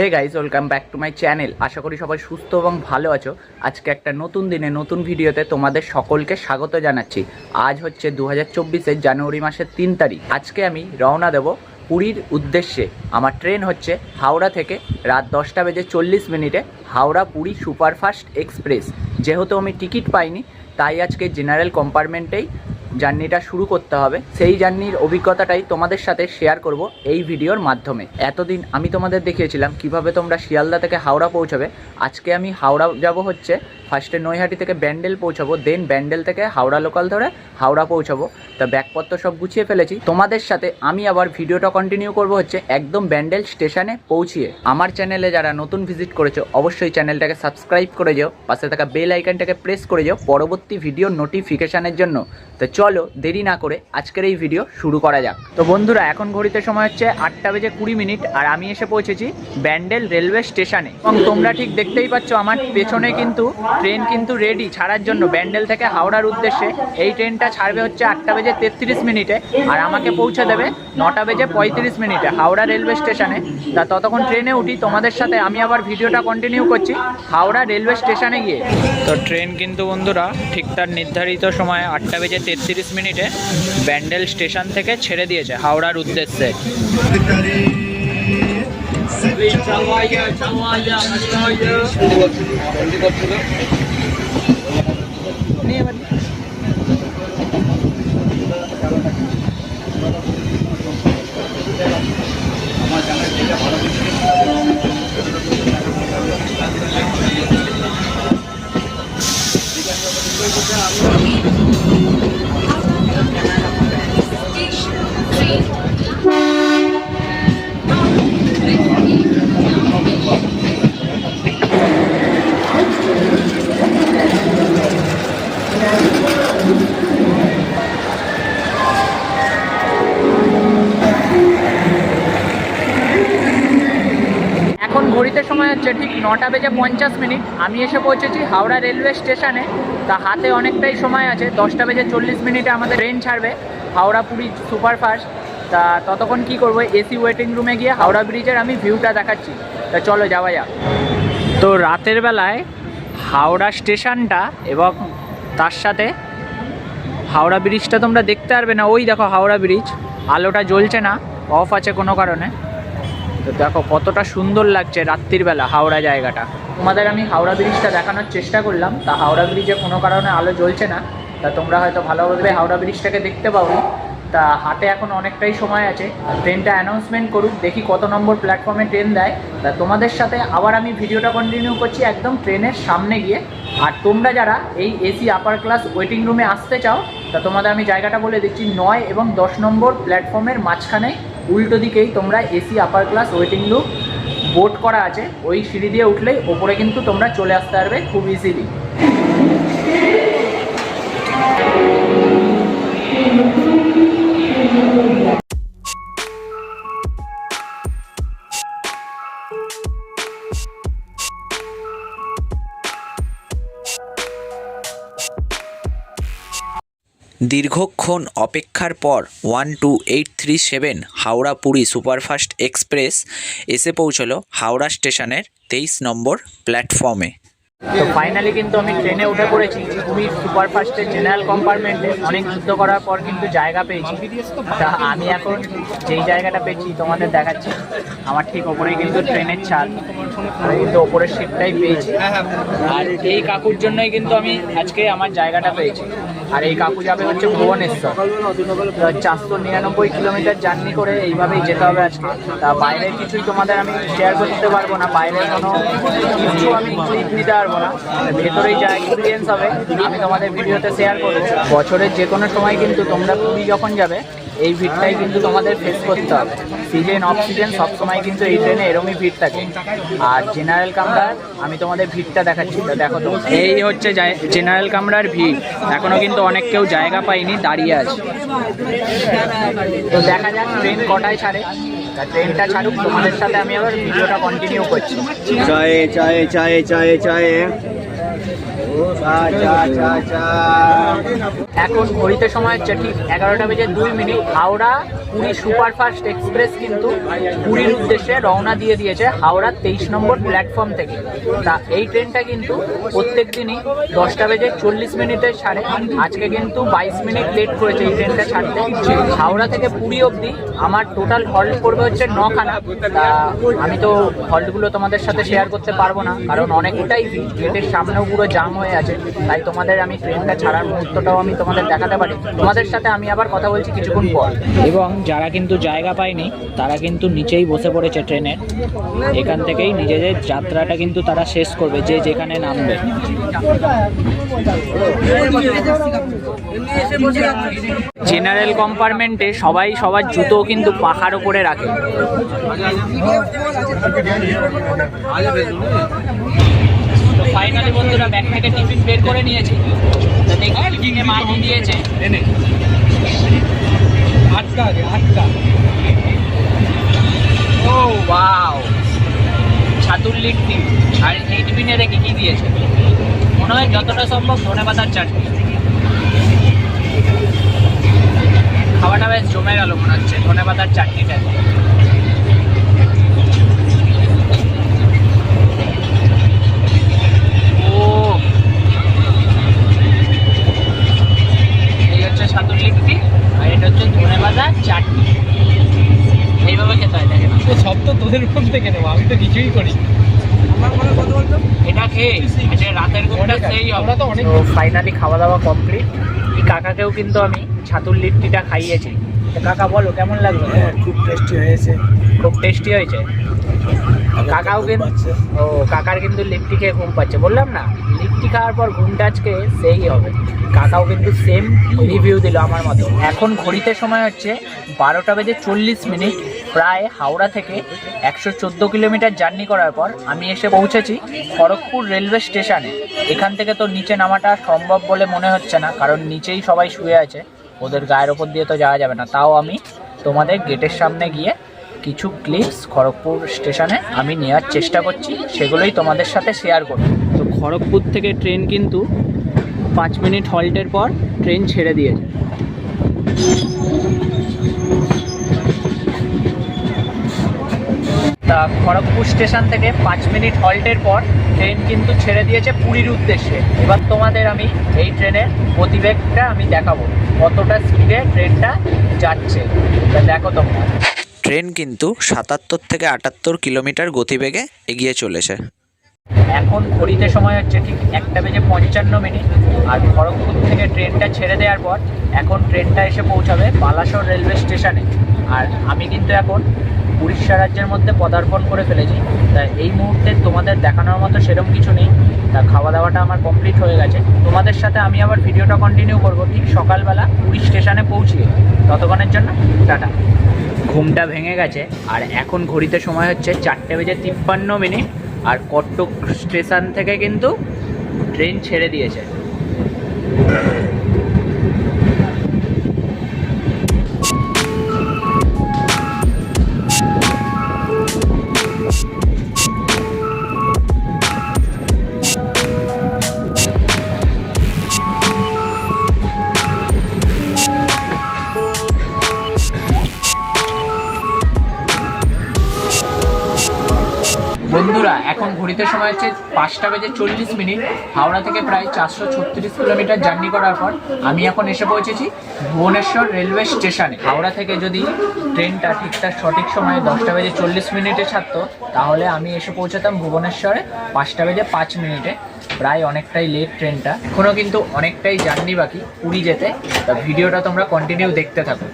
Hey guys welcome back to my channel আশা করি সবাই সুস্থ এবং ভালো আছো। আজকে একটা নতুন দিনে, নতুন ভিডিওতে তোমাদের সকলকে স্বাগত জানাচ্ছি। আজ হচ্ছে দু হাজার জানুয়ারি মাসের তিন তারিখ। আজকে আমি রওনা দেব পুরীর উদ্দেশ্যে। আমার ট্রেন হচ্ছে হাওড়া থেকে রাত দশটা বেজে চল্লিশ মিনিটে হাওড়া পুরী সুপারফাস্ট এক্সপ্রেস। যেহেতু আমি টিকিট পাইনি, তাই আজকে জেনারেল কম্পার্টমেন্টেই জার্নিটা শুরু করতে হবে। সেই জার্নির অভিজ্ঞতাটাই তোমাদের সাথে শেয়ার করব এই ভিডিওর মাধ্যমে। এতদিন আমি তোমাদের দেখিয়েছিলাম কীভাবে তোমরা শিয়ালদা থেকে হাওড়া পৌঁছাবে। আজকে আমি হাওড়া যাব হচ্ছে ফার্স্টে নৈহাটি থেকে ব্যান্ডেল পৌঁছাবো দেন ব্যান্ডেল থেকে হাওড়া লোকাল ধরে হাওড়া পৌঁছাবো। তা ব্যাগপত্র সব গুছিয়ে ফেলেছি। তোমাদের সাথে আমি আবার ভিডিওটা কন্টিনিউ করব হচ্ছে একদম ব্যান্ডেল স্টেশনে পৌঁছিয়ে। আমার চ্যানেলে যারা নতুন ভিজিট করেছ, অবশ্যই চ্যানেলটাকে সাবস্ক্রাইব করে যাও, পাশে থাকা বেল আইকনটাকে প্রেস করে যাও পরবর্তী ভিডিও নোটিফিকেশানের জন্য। তো চলো দেরি না করে আজকের এই ভিডিও শুরু করা যাক। তো বন্ধুরা, এখন ঘড়িতে সময় হচ্ছে আটটা বেজে কুড়ি মিনিট আর আমি এসে পৌঁছেছি ব্যান্ডেল রেলওয়ে স্টেশনে। এবং তোমরা ঠিক দেখতেই পাচ্ছ, আমার পেছনে কিন্তু ট্রেন কিন্তু রেডি ছাড়ার জন্য। ব্যান্ডেল থেকে হাওড়ার উদ্দেশ্যে এই ট্রেনটা ছাড়বে হচ্ছে আটটা বেজে তেত্রিশ মিনিটে আর আমাকে পৌঁছে দেবে নটা বেজে পঁয়ত্রিশ মিনিটে হাওড়া রেলওয়ে স্টেশনে। তা ততক্ষণ ট্রেনে উঠি, তোমাদের সাথে আমি আবার ভিডিওটা কন্টিনিউ করছি হাওড়া রেলওয়ে স্টেশনে গিয়ে। তো ট্রেন কিন্তু বন্ধুরা ঠিক তার নির্ধারিত সময় আটটা বেজে তেত্রিশ মিনিটে ব্যান্ডেল স্টেশন থেকে ছেড়ে দিয়েছে হাওড়ার উদ্দেশ্যে। এখন নটা বেজে পঞ্চাশ মিনিট। আমি এসে পৌঁছেছি হাওড়া রেলওয়ে স্টেশনে। তা হাতে অনেকটাই সময় আছে। দশটা বেজে চল্লিশ মিনিটে আমাদের ট্রেন ছাড়বে হাওড়া পুরী সুপারফাস্ট। তা ততক্ষণ কি করব? এসি ওয়েটিং রুমে গিয়ে হাওড়া ব্রিজের আমি ভিউটা দেখাচ্ছি। তা চলো যাওয়া যাক। তো রাতের বেলায় হাওড়া স্টেশনটা এবং তার সাথে হাওড়া ব্রিজটা তোমরা দেখতে পারবে না। ওই দেখো হাওড়া ব্রিজ। আলোটা জ্বলছে না। অফ আছে কোনো কারণে। তো দেখো কতটা সুন্দর লাগছে রাত্রির বেলা হাওড়া জায়গাটা। তোমাদের আমি হাওড়া ব্রিজটা দেখানোর চেষ্টা করলাম। তা হাওড়া ব্রিজে কোনো কারণে আলো জ্বলছে না। তা তোমরা হয়তো ভালোভাবে হাওড়া ব্রিজটাকে দেখতে পাবো তা হাতে এখন অনেকটাই সময় আছে। ট্রেনটা অ্যানাউন্সমেন্ট করুক, দেখি কত নম্বর প্ল্যাটফর্মে ট্রেন দেয়। তা তোমাদের সাথে আবার আমি ভিডিওটা কন্টিনিউ করছি একদম ট্রেনের সামনে গিয়ে। আর তোমরা যারা এই এসি আপার ক্লাস ওয়েটিং রুমে আসতে চাও, তা তোমাদের আমি জায়গাটা বলে দিচ্ছি নয় এবং দশ নম্বর প্ল্যাটফর্মের মাঝখানে উল্টো দিকেই তোমরা AC upper class waiting room boat করা আছে। ওই সিঁড়ি দিয়ে উঠলেই ওপরে কিন্তু তোমরা চলে আসতে পারবে খুব ইজিলি দীর্ঘক্ষণ অপেক্ষার পর one two eight three seven Howrah Puri superfast express এসে পৌঁছলো হাওড়া স্টেশনের তেইশ নম্বর প্ল্যাটফর্মে। তো ফাইনালি কিন্তু আমি ট্রেনে উঠে পড়েছি। পুরী সুপারফাস্টের জেনারেল কম্পার্টমেন্টে অনেক যুদ্ধ করার পর কিন্তু জায়গা পেয়েছি। তা আমি এখন যেই জায়গাটা পেয়েছি তোমাদের দেখাচ্ছি। আমার ঠিক ওপরেই কিন্তু ট্রেনের ছাদ। আমি কিন্তু ওপরের সিটটাই পেয়েছি। আর এই কাকুর জন্যই কিন্তু আমি আজকে আমার জায়গাটা পেয়েছি। আর এই কাকু যাবে হচ্ছে ভুবনেশ্বর। চারশো নিরানব্বই কিলোমিটার জার্নি করে এইভাবেই যেতে হবে আজকে। তা বাইরের কিছুই তোমাদের আমি শেয়ার করতে পারব না। বাইরের কোনো কিছু আমি ক্লিপ নিতে পারব না। ভেতরেই যা এক্সপিরিয়েন্স হবে আমি তোমাদের ভিডিওতে শেয়ার করব। বছরের যে কোনো সময় কিন্তু তোমরা পুরী যখন যাবে এই ভিড়টাই কিন্তু তোমাদের ফেস করতে হবে। সিজন অফ সবসময় কিন্তু এই ট্রেনে এরমই ভিড় থাকে। আর জেনারেল কামরার, আমি তোমাদের ভিড়টা দেখাচ্ছি। দেখো তো, এই হচ্ছে জেনারেল কামরার ভিড়। এখনও কিন্তু অনেক কেউ জায়গা পায়নি, দাঁড়িয়ে আছে। তো দেখা যাক ট্রেন কটায় ছাড়ে। ট্রেনটা ছাড়ুক, তোমাদের সাথে আমি আবার ভিডিওটা কন্টিনিউ করছি। চায়ে চায়ে চায়ে চায়ে চায়ে। এখন ঘড়িতে সময় হচ্ছে ঠিক এগারোটা বেজে দুই minute. Howrah Puri superfast express কিন্তু পুরীর উদ্দেশ্যে রওনা দিয়ে দিয়েছে হাওড়ার তেইশ নম্বর প্ল্যাটফর্ম থেকে। তা এই ট্রেনটা কিন্তু প্রত্যেক দিনই দশটা বেজে চল্লিশ মিনিটে ছাড়ে। আজকে কিন্তু বাইশ মিনিট লেট করেছে এই ট্রেনটা ছাড়তে। হাওড়া থেকে পুরী অবধি আমার টোটাল হল্ট পড়বে হচ্ছে নখানা। আমি তো হল্টগুলো তোমাদের সাথে শেয়ার করতে পারব না, কারণ অনেকটাই গেটের সামনেও পুরো জাম হয়ে আছে, তাই তোমাদের আমি ট্রেনটা ছাড়ার মুহূর্তটাও আমি তোমাদের দেখাতে পারি। তোমাদের সাথে আমি আবার কথা বলছি কিছুক্ষণ পর। এবং যারা কিন্তু জায়গা পায়নি, তারা কিন্তু নিচেই বসে পড়েছে ট্রেনের এখান থেকেই নিজেদের যাত্রাটা কিন্তু তারা শেষ করবে, যে যেখানে নামবে। জেনারেল কম্পার্টমেন্টে সবাই সবার জুতো কিন্তু পাখার উপরে রাখে। তো বন্ধুরা ব্যাগ থেকে টিফিন বের করে নিয়েছি। টিফিনে মা দিয়েছে। আটকা আটকা ও ওয়াও। ছাতুর লিট্টি। আর এই টিফিনে দেখি কি দিয়েছে? মনে হয় যতটা সম্ভব ধনে পাতার চাটনি। খাওয়াটা বেশ জমে গেল মনে হচ্ছে ধনে পাতার চাটনিটা ও এই হচ্ছে আর এটা হচ্ছে ধনে পাতার চাটনি। এইভাবে খেতে হয় দেখেন তো সব তো তোদের মন থেকে নেব আমি তো কিছুই করি এটা খেয়ে যে রাতের ঘুমটা সেই আমরা তো অনেক ফাইনালি খাওয়া দাওয়া কমপ্লিট এই কাকাকেও কিন্তু আমি ছাতুর লিট্টিটা খাইয়েছি। তো কাকা বলো কেমন লাগল? খুব টেস্টি হয়েছে। খুব টেস্টি হয়েছে? কাকাও কিন্তু ও কাকার কিন্তু লিট্টি খেয়ে ঘুম পাচ্ছে বললাম না? লিট্টি খাওয়ার পর ঘুমটা আজকে সেই হবে। কাকাও কিন্তু সেম রিভিউ দিল আমার মতো। এখন ঘড়িতে সময় হচ্ছে বারোটা বেজে চল্লিশ মিনিট প্রায় হাওড়া থেকে একশো চোদ্দ কিলোমিটার জার্নি করার পর আমি এসে পৌঁছেছি খড়গপুর রেলওয়ে স্টেশনে। এখান থেকে তো নিচে নামাটা সম্ভব বলে মনে হচ্ছে না কারণ নিচেই সবাই শুয়ে আছে। ওদের গায়ের ওপর দিয়ে তো যাওয়া যাবে না। তাও আমি তোমাদের গেটের সামনে গিয়ে কিছু ক্লিপস খড়গপুর স্টেশনে আমি নেওয়ার চেষ্টা করছি সেগুলোই তোমাদের সাথে শেয়ার করব। তো খড়গপুর থেকে ট্রেন কিন্তু পাঁচ মিনিট হল্টের পর ট্রেন ছেড়ে দিয়েছে তা খড়গপুর স্টেশন থেকে পাঁচ মিনিট হল্টের পর ট্রেন কিন্তু ছেড়ে দিয়েছে পুরীর উদ্দেশ্যে। এবার তোমাদের আমি এই ট্রেনের গতিবেগটা আমি দেখাবো কতটা স্পিডে ট্রেনটা যাচ্ছে। তা দেখো তোমরা। ট্রেন কিন্তু সাতাত্তর থেকে আটাত্তর কিলোমিটার গতিবেগে এগিয়ে চলেছে। এখন ঘড়িতে সময় হচ্ছে ঠিক একটা বেজে পঞ্চান্ন মিনিট। আর খড়গপুর থেকে ট্রেনটা ছেড়ে দেওয়ার পর এখন ট্রেনটা এসে পৌঁছাবে বালাসোর রেলওয়ে স্টেশনে। আর আমি কিন্তু এখন উড়িষ্যা রাজ্যের মধ্যে পদার্পণ করে ফেলেছি। তা এই মুহূর্তে তোমাদের দেখানোর মতো সেরকম কিছু নেই। তা খাওয়া দাওয়াটা আমার কমপ্লিট হয়ে গেছে। তোমাদের সাথে আমি আবার ভিডিওটা কন্টিনিউ করব ঠিক সকালবেলা পুরী স্টেশনে পৌঁছিয়ে। ততক্ষণের জন্য টাটা। ঘুমটা ভেঙে গেছে আর এখন ঘড়িতে সময় হচ্ছে চারটে বেজে তিপ্পান্ন মিনিট। আর কটক স্টেশন থেকে কিন্তু ট্রেন ছেড়ে দিয়েছে। ঘড়িতে সময় হচ্ছে পাঁচটা বেজে চল্লিশ মিনিট। হাওড়া থেকে প্রায় চারশো ছত্রিশ কিলোমিটার জার্নি করার পর আমি এখন এসে পৌঁছেছি ভুবনেশ্বর রেলওয়ে স্টেশনে। হাওড়া থেকে যদি ট্রেনটা ঠিকঠাক সঠিক সময়ে দশটা বেজে চল্লিশ মিনিটে ছাড়তো, তাহলে আমি এসে পৌঁছাতাম ভুবনেশ্বরে পাঁচটা বেজে পাঁচ মিনিটে। প্রায় অনেকটাই লেট ট্রেনটা। এখনও কিন্তু অনেকটাই জার্নি বাকি, পুরী যেতে। তা ভিডিওটা তোমরা কন্টিনিউ দেখতে থাকো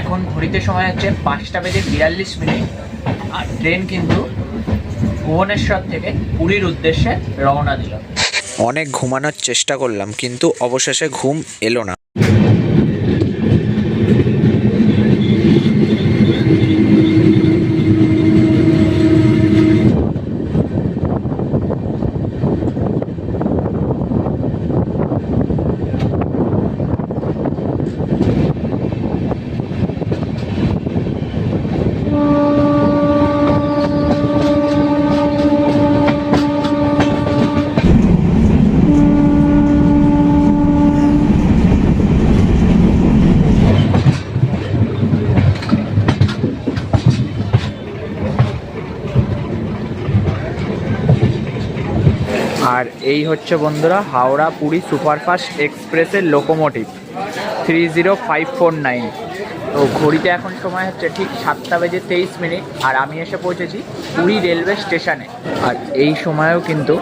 এখন ঘড়িতে সময় হচ্ছে পাঁচটা বেজে বিয়াল্লিশ মিনিট। আর ট্রেন কিন্তু ভুবনেশ্বর থেকে পুরীর উদ্দেশ্যে রওনা দিল। অনেক ঘুমানোর চেষ্টা করলাম, কিন্তু অবশেষে ঘুম এলো না। আর এই হচ্ছে বন্ধুরা হাওড়া পুরী সুপারফাস্ট এক্সপ্রেসের locomotive three zero five four nine. তো ঘড়িতে এখন সময় হচ্ছে ঠিক সাতটা বেজে তেইশ মিনিট আর আমি এসে পৌঁছেছি পুরী রেলওয়ে স্টেশনে। আর এই সময়েও কিন্তু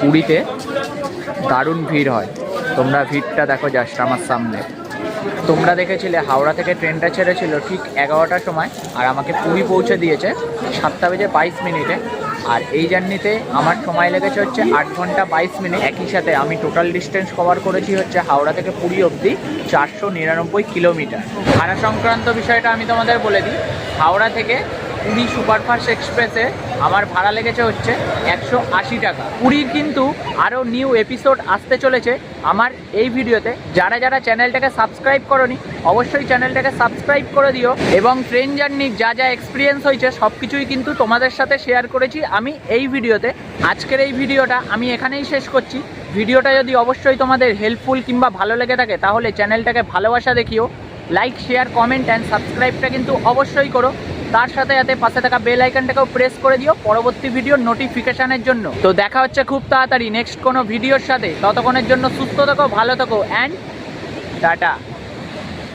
পুরীতে দারুণ ভিড় হয়। তোমরা ভিড়টা দেখো জাস্ট আমার সামনে। তোমরা দেখেছিলে হাওড়া থেকে ট্রেনটা ছেড়েছিল ঠিক এগারোটার সময় আর আমাকে পুরী পৌঁছে দিয়েছে সাতটা বেজে বাইশ মিনিটে। আর এই জার্নিতে আমার সময় লেগেছে হচ্ছে আট ঘণ্টা বাইশ মিনিট। একই সাথে আমি টোটাল ডিস্টেন্স কভার করেছি হচ্ছে হাওড়া থেকে পুরী অবধি চারশো নিরানব্বই কিলোমিটার। ভাড়া সংক্রান্ত বিষয়টা আমি তোমাদের বলে দিই। হাওড়া থেকে পুরী সুপারফাস্ট এক্সপ্রেসে আমার ভাড়া লেগেছে হচ্ছে একশো আশি টাকা। পুরীর কিন্তু আরও নিউ এপিসোড আসতে চলেছে আমার এই ভিডিওতে। যারা যারা চ্যানেলটাকে সাবস্ক্রাইব করনি, অবশ্যই চ্যানেলটাকে সাবস্ক্রাইব করে দিও এবং ট্রেন জার্নির যা যা এক্সপিরিয়েন্স হয়েছে সব কিছুই কিন্তু তোমাদের সাথে শেয়ার করেছি আমি এই ভিডিওতে। আজকের এই ভিডিওটা আমি এখানেই শেষ করছি। ভিডিওটা যদি অবশ্যই তোমাদের হেল্পফুল কিংবা ভালো লেগে থাকে, তাহলে চ্যানেলটাকে ভালোবাসা দেখিও। লাইক শেয়ার কমেন্ট অ্যান্ড সাবস্ক্রাইবটা কিন্তু অবশ্যই করো। তার সাথে যাতে পাশে থাকা বেল আইকনটাকেও প্রেস করে দিও পরবর্তী ভিডিও নোটিফিকেশানের জন্য। তো দেখা হচ্ছে খুব তাড়াতাড়ি নেক্সট কোনো ভিডিওর সাথে। ততক্ষণের জন্য সুস্থ থাকো, ভালো থাকো অ্যান্ড টাটা।